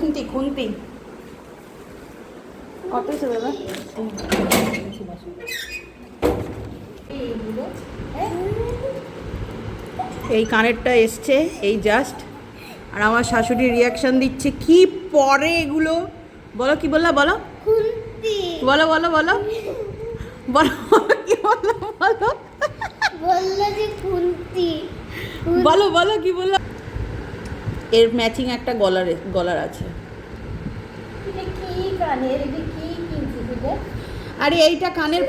খুন্তি খুন্তি। কত হয়েছে দাদা? এই কানেরটা এসছে এই জাস্ট আর আমার শাশুড়ি রিয়াকশন দিচ্ছে কি পরে এগুলো? বলো কি বললা বলো? বলো বলো বলো। বলো কি বলল বলো? বলল যে খুন্তি। বলো বলো কি বলল? এর ম্যাচিং একটা গলার গলার আছে। আরে এইটা কানের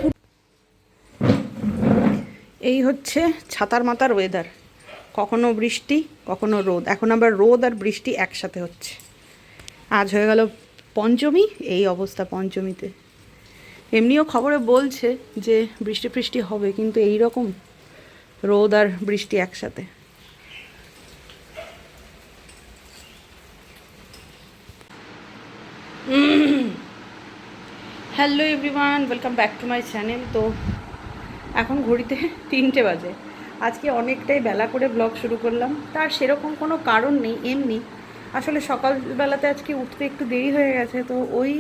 এই হচ্ছে ছাতার মাতার ওয়েদার কখনো বৃষ্টি কখনো রোদ। এখন আবার রোদ আর বৃষ্টি একসাথে হচ্ছে। আজ হয়ে গেল পঞ্চমী এই অবস্থা পঞ্চমীতে। এমনিও খবরে বলছে যে বৃষ্টি ফৃষ্টি হবে কিন্তু এই রকম রোদ আর বৃষ্টি একসাথে। Hello everyone, welcome back to my channel. তো এখন ঘড়িতে তিনটে বাজে। আজকে অনেকটাই বেলা করে ব্লগ শুরু করলাম। তার সেরকম কোনো কারণ নেই, এমনি। আসলে সকালবেলাতে আজকে উঠতে একটু দেরি হয়ে গেছে, তো ওই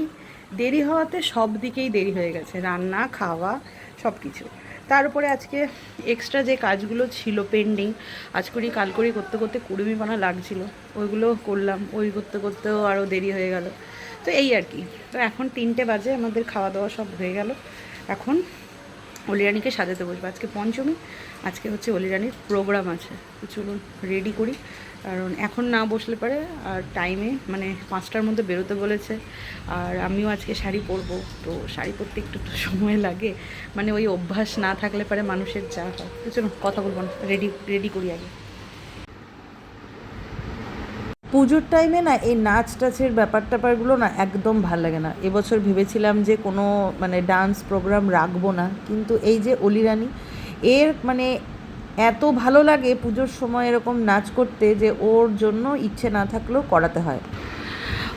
দেরি হওয়াতে সব দিকেই দেরি হয়ে গেছে। রান্না, খাওয়া সব কিছু তার উপরে আজকে এক্সট্রা যে কাজগুলো ছিল পেন্ডিং আজ করি কাল করি করতে করতে কুড়িমিপানা লাগছিল। ওইগুলো করলাম, ওই করতে করতেও আরও দেরি হয়ে গেল। তো এই আর কি। তো এখন তিনটে বাজে, আমাদের খাওয়া দাওয়া সব হয়ে গেল। এখন অলিরানিকে সাজাতে বসবো। আজকে পঞ্চমী, আজকে হচ্ছে অলিরানির প্রোগ্রাম আছে। তো চলুন রেডি করি। কারণ এখন না বসলে পারে, আর টাইমে মানে পাঁচটার মধ্যে বেরোতে বলেছে। আর আমিও আজকে শাড়ি পরবো। তো শাড়ি পরতে একটু তো সময় লাগে। মানে ওই অভ্যাস না থাকলে পারে মানুষের যা হয়। তো চলুন কথা বলব না। রেডি রেডি করি আগে। পুজোর টাইমে না এই নাচ টাচের ব্যাপার ট্যাপারগুলো না একদম ভালো লাগে না। এবছর ভেবেছিলাম যে কোনো মানে ডান্স প্রোগ্রাম রাখব না। কিন্তু এই যে অলিরানি এর মানে এত ভালো লাগে পুজোর সময় এরকম নাচ করতে যে ওর জন্য ইচ্ছে না থাকলেও করাতে হয়।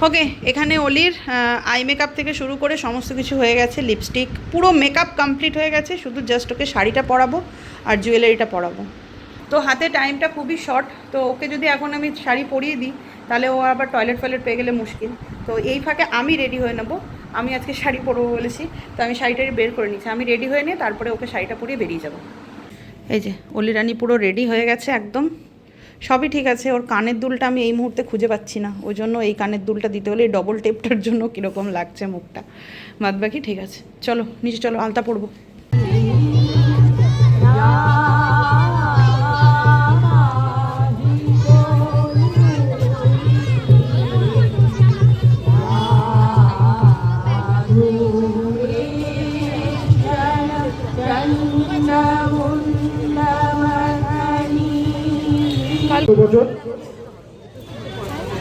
ওকে এখানে অলির আই মেকআপ থেকে শুরু করে সমস্ত কিছু হয়ে গেছে লিপস্টিক পুরো মেকআপ কমপ্লিট হয়ে গেছে, শুধু জাস্ট ওকে শাড়িটা পরাবো আর জুয়েলারিটা পরাবো। তো হাতে টাইমটা খুবই শর্ট তো ওকে যদি এখন আমি শাড়ি পরিয়ে দিই, তাহলে ও আবার টয়লেট ফয়লেট পেয়ে গেলে মুশকিল। তো এই ফাঁকে আমি রেডি হয়ে নেব। আমি আজকে শাড়ি পরবো বলেছি, তো আমি শাড়িটা বের করে নিচ্ছি। আমি রেডি হয়ে নিয়ে তারপরে ওকে শাড়িটা পরিয়ে বেরিয়ে যাব। এই যে অলি রানী পুরো রেডি হয়ে গেছে একদম। সবই ঠিক আছে, ওর কানের দুলটা আমি এই মুহূর্তে খুঁজে পাচ্ছি না। ওই জন্য এই কানের দুলটা দিতে হলে ডবল টেপটার জন্য কীরকম লাগছে মুখটা। বাদ বাকি ঠিক আছে। চলো, নিচে চলো, আলতা পড়ব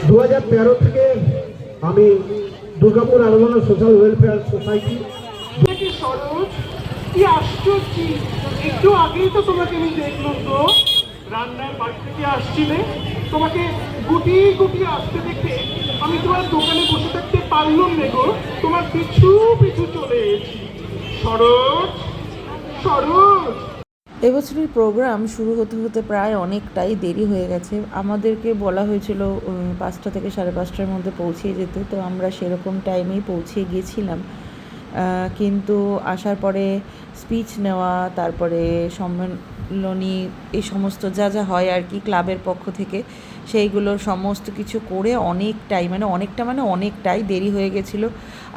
দু হাজার তেরো থেকে আমি দুর্গাপুর আলোচনা সোশ্যাল ওয়েলফেয়ার সোসাইটি সরোজ, কি আশ্চর্য। একটু আগেই তো তোমাকে আমি দেখলাম তো রান্নার বাড়ি থেকে আসছিলে। তোমাকে গুটি গুটি আসতে দেখে আমি তোমার দোকানে বসে থাকতে পারলাম না তোমার পিছু পিছু চলে এসেছি। সরোজ এবছরের প্রোগ্রাম শুরু হতে হতে প্রায় অনেকটাই দেরি হয়ে গেছে। আমাদেরকে বলা হয়েছিল পাঁচটা থেকে সাড়ে পাঁচটার মধ্যে পৌঁছিয়ে যেতে। তো আমরা সেরকম টাইমেই পৌঁছে গিয়েছিলাম। কিন্তু আসার পরে স্পিচ নেওয়া, তারপরে সম্মেলনী এই সমস্ত যা যা হয় আর কি ক্লাবের পক্ষ থেকে সেইগুলোর সমস্ত কিছু করে অনেকটাই মানে অনেকটা মানে অনেকটাই দেরি হয়ে গেছিল।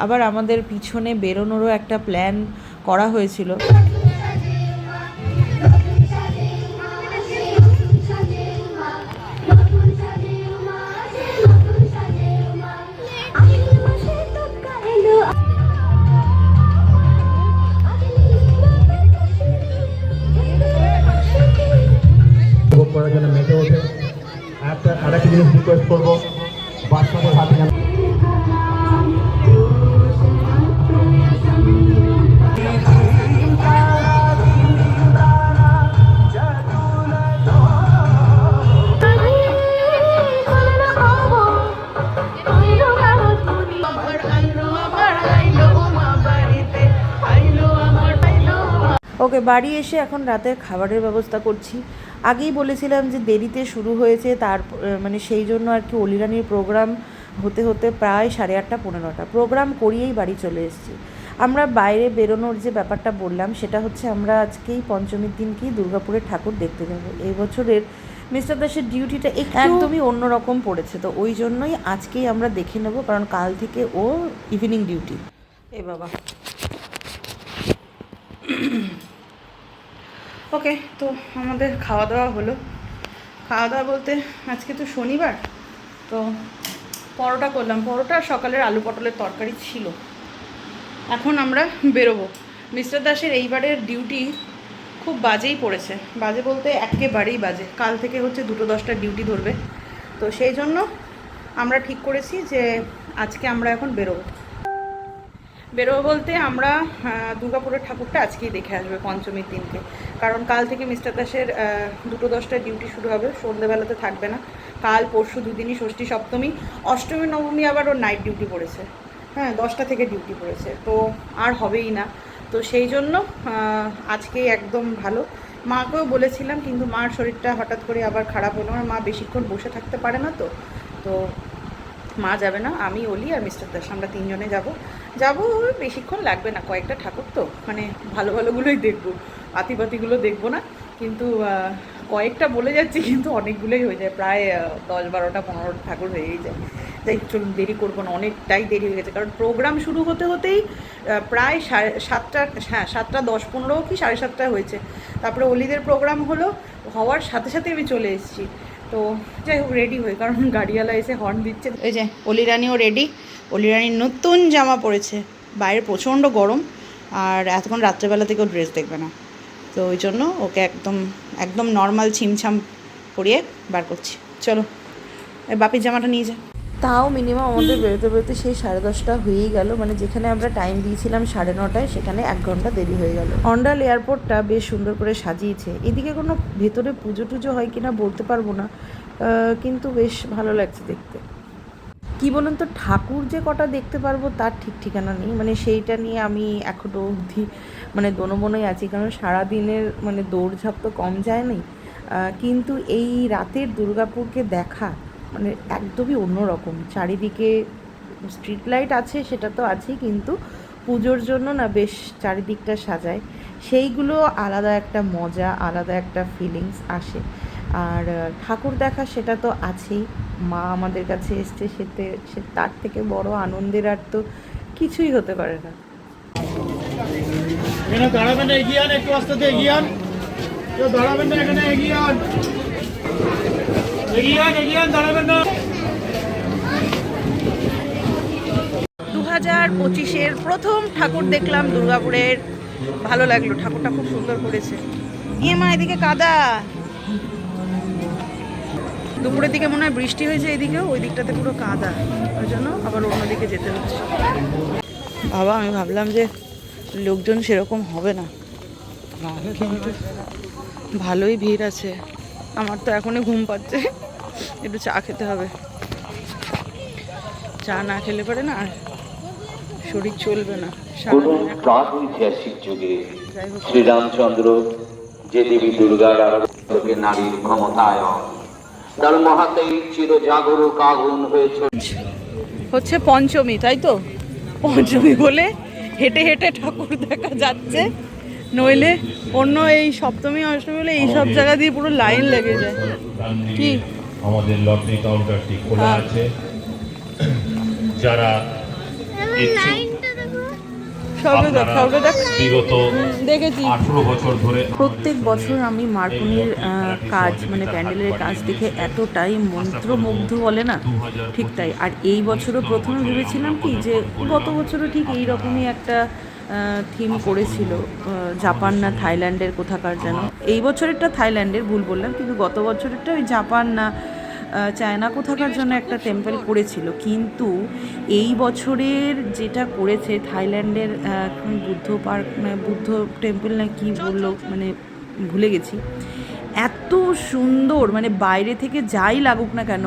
আবার আমাদের পিছনে বেরোনোরও একটা প্ল্যান করা হয়েছিল। করার জন্য মেতে ওঠে। একটা আর একটা জিনিস রিকোয়েস্ট করব। বাচ্চাদের হাতে ওকে বাড়ি এসে এখন রাতের খাবারের ব্যবস্থা করছি। আগেই বলেছিলাম যে দেরিতে শুরু হয়েছে তার মানে সেই জন্য আর কি অলিরানির প্রোগ্রাম হতে হতে প্রায় সাড়ে আটটা পনেরোটা। প্রোগ্রাম করিয়েই বাড়ি চলে এসেছি। আমরা বাইরে বেরোনোর যে ব্যাপারটা বললাম সেটা হচ্ছে আমরা আজকেই পঞ্চমীর দিনকেই দুর্গাপুরের ঠাকুর দেখতে যাব। এই বছরের মিস্টার দাসের ডিউটিটা একদমই। অন্যরকম পড়েছে তো ওই জন্যই আজকেই আমরা দেখে নেব কারণ কাল থেকে ও ইভিনিং ডিউটি এ বাবা। ওকে, তো আমাদের খাওয়া দাওয়া হলো। খাওয়া দাওয়া বলতে আজকে তো শনিবার, তো পরোটা করলাম। পরোটা সকালের আলু পটলের তরকারি ছিল। এখন আমরা বেরোবো। মিস্টার দাসের এইবারের ডিউটি খুব বাজেই পড়েছে। বাজে বলতে একেবারেই বাজে। কাল থেকে হচ্ছে দুটো দশটা ডিউটি ধরবে। তো সেই জন্য আমরা ঠিক করেছি যে আজকে আমরা এখন বেরোবো। বেরোবো বলতে আমরা দুর্গাপুরের ঠাকুরটা আজকেই দেখে আসবে পঞ্চমীর দিনকে। কারণ কাল থেকে মিস্টার দাসের দুটো দশটায় ডিউটি শুরু হবে সন্ধ্যেবেলাতে থাকবে না। কাল পরশু দুদিনই ষষ্ঠী সপ্তমী, অষ্টমী, নবমী আবার ওর নাইট ডিউটি পড়েছে। হ্যাঁ দশটা থেকে ডিউটি পড়েছে। তো আর হবেই না। তো সেই জন্য আজকে একদম ভালো। মাকেও বলেছিলাম, কিন্তু মার শরীরটা হঠাৎ করে আবার খারাপ হলো। আমার মা বেশিক্ষণ বসে থাকতে পারে না তো। তো মা যাবে না, আমি, অলি আর মিস্টার দাস, আমরা তিনজনে যাব। যাব, বেশিক্ষণ লাগবে না, কয়েকটা ঠাকুর তো মানে ভালো ভালোগুলোই দেখব। আতিপাতিগুলো দেখব না, কিন্তু কয়েকটা বলে যাচ্ছি, কিন্তু অনেকগুলোই হয়ে যায়। প্রায় দশ বারোটা পনেরোটা ঠাকুর হয়েই যায়। তাই চলুন, দেরি করব না, অনেকটাই দেরি হয়ে গেছে, কারণ প্রোগ্রাম শুরু হতে হতেই প্রায় সাড়ে সাতটা হ্যাঁ সাতটা দশ পনেরো কি সাড়ে সাতটায় হয়েছে। তারপরে অলিদের প্রোগ্রাম হলো, হওয়ার সাথে সাথে আমি চলে এসেছি। তো যাই হোক রেডি হয়ে কারণ গাড়িওয়ালা এসে হর্ন দিচ্ছে। এই যে, অলিরানিও রেডি অলিরানির নতুন জামা পরেছে। বাইরে প্রচণ্ড গরম, আর এতক্ষণ রাত্রেবেলা থেকে ও ড্রেস দেখবে না। তো ওই জন্য ওকে একদম একদম নর্মাল ছিমছাম পরিয়ে বার করছি। চলো বাপির জামাটা নিয়ে যা। তাও মিনিমাম আমাদের বেরোতে বেরোতে সেই সাড়ে দশটা হয়েই গেল। মানে যেখানে আমরা টাইম দিয়েছিলাম সাড়ে নটায়, সেখানে এক ঘণ্টা দেরি হয়ে গেল। অন্ডাল এয়ারপোর্টটা বেশ সুন্দর করে সাজিয়েছে। এদিকে কোনো ভেতরে পুজো টুজো হয় কিনা বলতে পারব না কিন্তু বেশ ভালো লাগছে দেখতে। কি বলুন তো, ঠাকুর যে কটা দেখতে পারব তার ঠিক ঠিকানা নেই। মানে সেইটা নিয়ে আমি এখনও অবধি মানে দোনোবনোই আছি, কারণ সারাদিনের মানে দৌড়ঝাঁপ তো কম যায় নাই। কিন্তু এই রাতের দুর্গাপুরকে দেখা মানে একদমই অন্যরকম। চারিদিকে স্ট্রিট লাইট আছে, সেটা তো আছেই, কিন্তু পুজোর জন্য না বেশ চারিদিকটা সাজায়। সেইগুলো আলাদা একটা মজা, আলাদা একটা ফিলিংস আসে। আর ঠাকুর দেখা সেটা তো আছেই। মা আমাদের কাছে এসছে সেতে সে তার থেকে বড় আনন্দের আর তো কিছুই হতে পারে না। দাঁড়াবেন এগিয়ে আন, একটু আস্তে এগিয়ে আন। কেউ দাঁড়াবেন এখানে এগিয়ে আন। দু হাজার পঁচিশের প্রথম ঠাকুর দেখলাম দুর্গাপুরের। ভালো লাগল, ঠাকুরটা খুব সুন্দর করেছে। ইয়ে মা, এদিকে কাদা। দুপুরের দিকে মনে হয় বৃষ্টি হয়েছে এদিকেও, ওই দিকটাতে পুরো কাদা। ওই জন্য আবার অন্যদিকে যেতে হচ্ছে। বাবা, আমি ভাবলাম যে লোকজন সেরকম হবে না। ভালোই ভিড় আছে। আমার তো এখনই ঘুম পাচ্ছে। একটু চা খেতে হবে। চা না খেলে পারে না আর শরীর চলবে না। যুগে শ্রীরামচন্দ্র যে দেবী দুর্গার আরাধকে নারীর ক্ষমতায় তার মহাতেই চির জাগরুক আগুন হয়েছে। হচ্ছে পঞ্চমী তাই তো? পঞ্চমী বলে হেঁটে হেঁটে ঠাকুর দেখা যাচ্ছে। নইলে অন্য এই সপ্তমী অষ্টমী বলে এই সব জায়গা দিয়ে পুরো লাইন লেগে যায়। কি? আমাদের লটারি কাউন্টারটি খোলা হ্যাঁ। আছে। যারা প্রত্যেক বছর আমি মার্কনির কাজ মানে প্যান্ডেলের কাজ দেখে এতটাই মন্ত্রমুগ্ধ বলে না? ঠিক তাই। আর এই বছরও প্রথমে ভেবেছিলাম কি যে গত বছরও ঠিক এই রকমই একটা থিম করেছিল জাপান না থাইল্যান্ডের কোথাকার যেন। এই বছরেরটা থাইল্যান্ডের ভুল বললাম কিন্তু গত বছরেরটা ওই জাপান না চায়না কোথাকার জন্য একটা টেম্পল করেছিল। কিন্তু এই বছরের যেটা করেছে থাইল্যান্ডের বুদ্ধ পার্ক মানে বুদ্ধ টেম্পল না কি বলল মানে ভুলে গেছি। এত সুন্দর মানে বাইরে থেকে যাই লাগুক না কেন,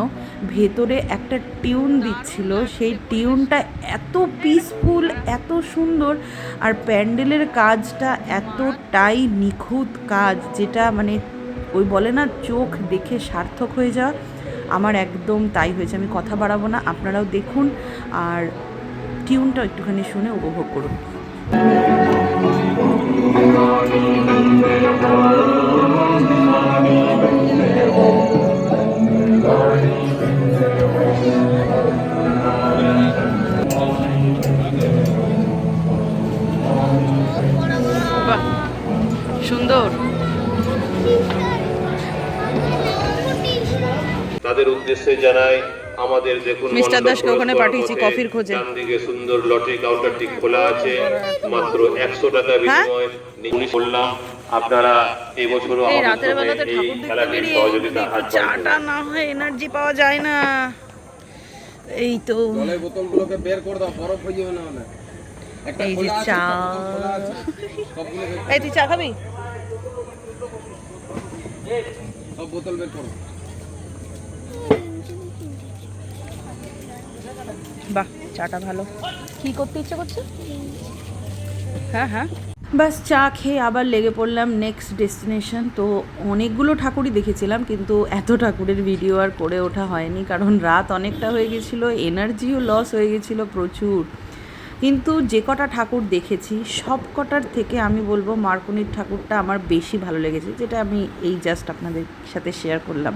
ভেতরে একটা টিউন দিচ্ছিল। সেই টিউনটা এত পিসফুল এত সুন্দর, আর প্যান্ডেলের কাজটা এতটাই নিখুঁত কাজ, যেটা মানে ওই বলে না, চোখ দেখে সার্থক হয়ে যাওয়া। আমার একদম তাই হয়েছে, আমি কথা বাড়াবো না, আপনারাও দেখুন আর টিউনটা একটুখানি শুনে উপভোগ করুন। উদ্দেশ্যে জানাই আমাদের দেখুন মিস্টার দাসকে ওখানে পাঠিয়েছি কফির খোঁজে। ডান দিকে সুন্দর লটারি কাউন্টারটি খোলা আছে মাত্র একশো টাকা হ্যাঁ? বিনিময়ে। উনি বললাম আপনারা এই বছরও এই রাতের বেলাতে ঠাকুর দেখতে সহযোগিতা হাত চাটা না হয় এনার্জি পাওয়া যায় না। এই তো। জলের বোতলগুলোকে বের করে দাও বরফ হয়ে যাবে না হলে। এই যে চা। এই তুই চা খাবি? সব বোতল বের করো। বাহ চাটা ভালো। কি করতে ইচ্ছে করছে? হ্যাঁ হ্যাঁ। বাস চা খেয়ে আবার লেগে পড়লাম নেক্সট ডেস্টিনেশন তো অনেকগুলো ঠাকুরই দেখেছিলাম কিন্তু এত ঠাকুরের ভিডিও আর করে ওঠা হয়নি কারণ রাত অনেকটা হয়ে গেছিল এনার্জিও লস হয়ে গেছিল প্রচুর। কিন্তু যে কটা ঠাকুর দেখেছি সব কটার থেকে আমি বলব মার্কনির ঠাকুরটা আমার বেশি ভালো লেগেছে যেটা আমি এই জাস্ট আপনাদের সাথে শেয়ার করলাম।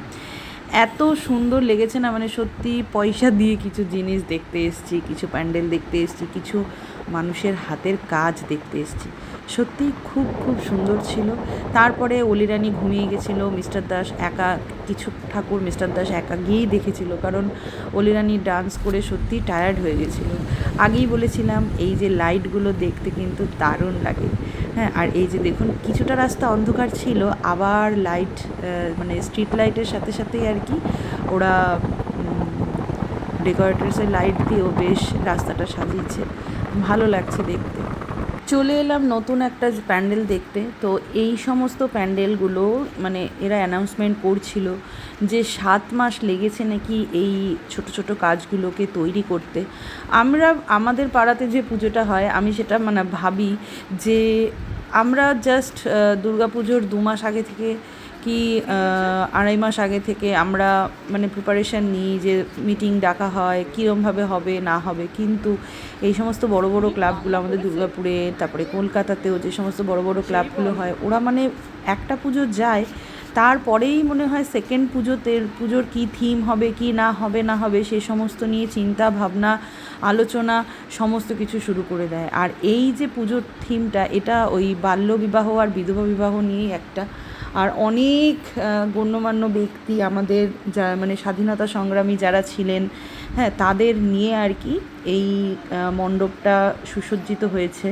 এত সুন্দর লেগেছে না মানে সত্যি পয়সা দিয়ে কিছু জিনিস দেখতে এসছি, কিছু প্যান্ডেল দেখতে এসছি, কিছু মানুষের হাতের কাজ দেখতে এসেছি। সত্যি খুব খুব সুন্দর ছিল। তারপরে অলিরানি ঘুমিয়ে গেছিল, মিস্টার দাস একা, কিছু ঠাকুর মিস্টার দাস একা গিয়েই দেখেছিল, কারণ অলিরানি ডান্স করে সত্যি টায়ার্ড হয়ে গেছিল। আগেই বলেছিলাম, এই যে লাইটগুলো দেখতে কিন্তু দারুণ লাগে। হ্যাঁ আর এই যে দেখুন, কিছুটা রাস্তা অন্ধকার ছিল, আবার লাইট মানে স্ট্রিট লাইটের সাথে সাথেই আর কি ওরা ডেকোরেটার্সের লাইট দিয়েও বেশ রাস্তাটা সাজিয়েছে। ভালো লাগছে দেখতে। চলে এলাম নতুন একটা প্যান্ডেল দেখতে। তো এই সমস্ত প্যান্ডেলগুলো মানে এরা অ্যানাউন্সমেন্ট করছিল যে সাত মাস লেগেছে নাকি এই ছোট ছোট কাজগুলোকে তৈরি করতে। আমরা, আমাদের পাড়াতে যে পুজোটা হয়, আমি সেটা মানে ভাবি যে আমরা জাস্ট দুর্গাপুজোর দু মাস আগে থেকে কি আড়াই মাস আগে থেকে আমরা মানে প্রিপারেশান নিই যে মিটিং ডাকা হয় কীরমভাবে হবে, না হবে। কিন্তু এই সমস্ত বড় বড় ক্লাবগুলো আমাদের দুর্গাপুরে, তারপরে কলকাতাতেও যে সমস্ত বড় বড় ক্লাবগুলো হয়, ওরা মানে একটা পুজো যায়, তারপরেই মনে হয় সেকেন্ড পুজোতে পুজোর কী থিম হবে, কি না হবে না হবে, সে সমস্ত নিয়ে চিন্তা, ভাবনা, আলোচনা, সমস্ত কিছু শুরু করে দেয়। আর এই যে পুজোর থিমটা এটা ওই বাল্যবিবাহ আর বিধবা বিবাহ নিয়েই একটা আর অনেক গণ্যমান্য ব্যক্তি আমাদের যা মানে স্বাধীনতা সংগ্রামী যারা ছিলেন হ্যাঁ তাদের নিয়ে আর কি এই মণ্ডপটা সুসজ্জিত হয়েছে।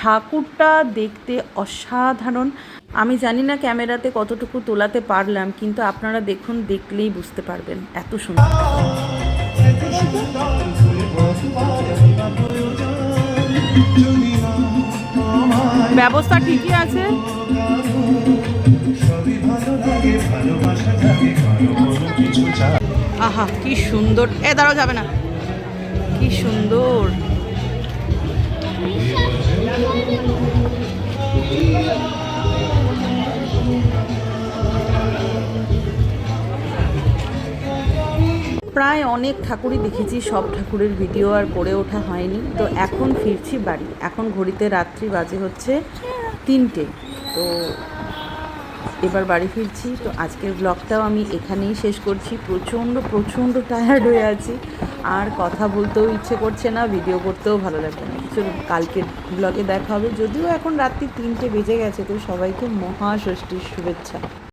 ঠাকুরটা দেখতে অসাধারণ। আমি জানি না ক্যামেরাতে কতটুকু তোলাতে পারলাম, কিন্তু আপনারা দেখুন, দেখলেই বুঝতে পারবেন। এত সুন্দর। ব্যবস্থা ঠিকই আছে। আহা, কি সুন্দর। এ, দাঁড়াও, যাবে না। কি সুন্দর। প্রায় অনেক ঠাকুরই দেখেছি, সব ঠাকুরের ভিডিও আর করে ওঠা হয়নি। তো এখন ফিরছি বাড়ি। এখন ঘড়িতে রাত্রি বাজে হচ্ছে তিনটে। তো এবার বাড়ি ফিরছি। তো আজকের ব্লগটাও আমি এখানেই শেষ করছি। প্রচণ্ড প্রচণ্ড টায়ার্ড হয়ে আছি। আর কথা বলতেও ইচ্ছে করছে না ভিডিও করতেও ভালো লাগছে না। চলুন, কালকের ব্লগে দেখা হবে। যদিও এখন রাত্রি তিনটে বেজে গেছে, তো সবাইকে মহাষষ্ঠীর শুভেচ্ছা।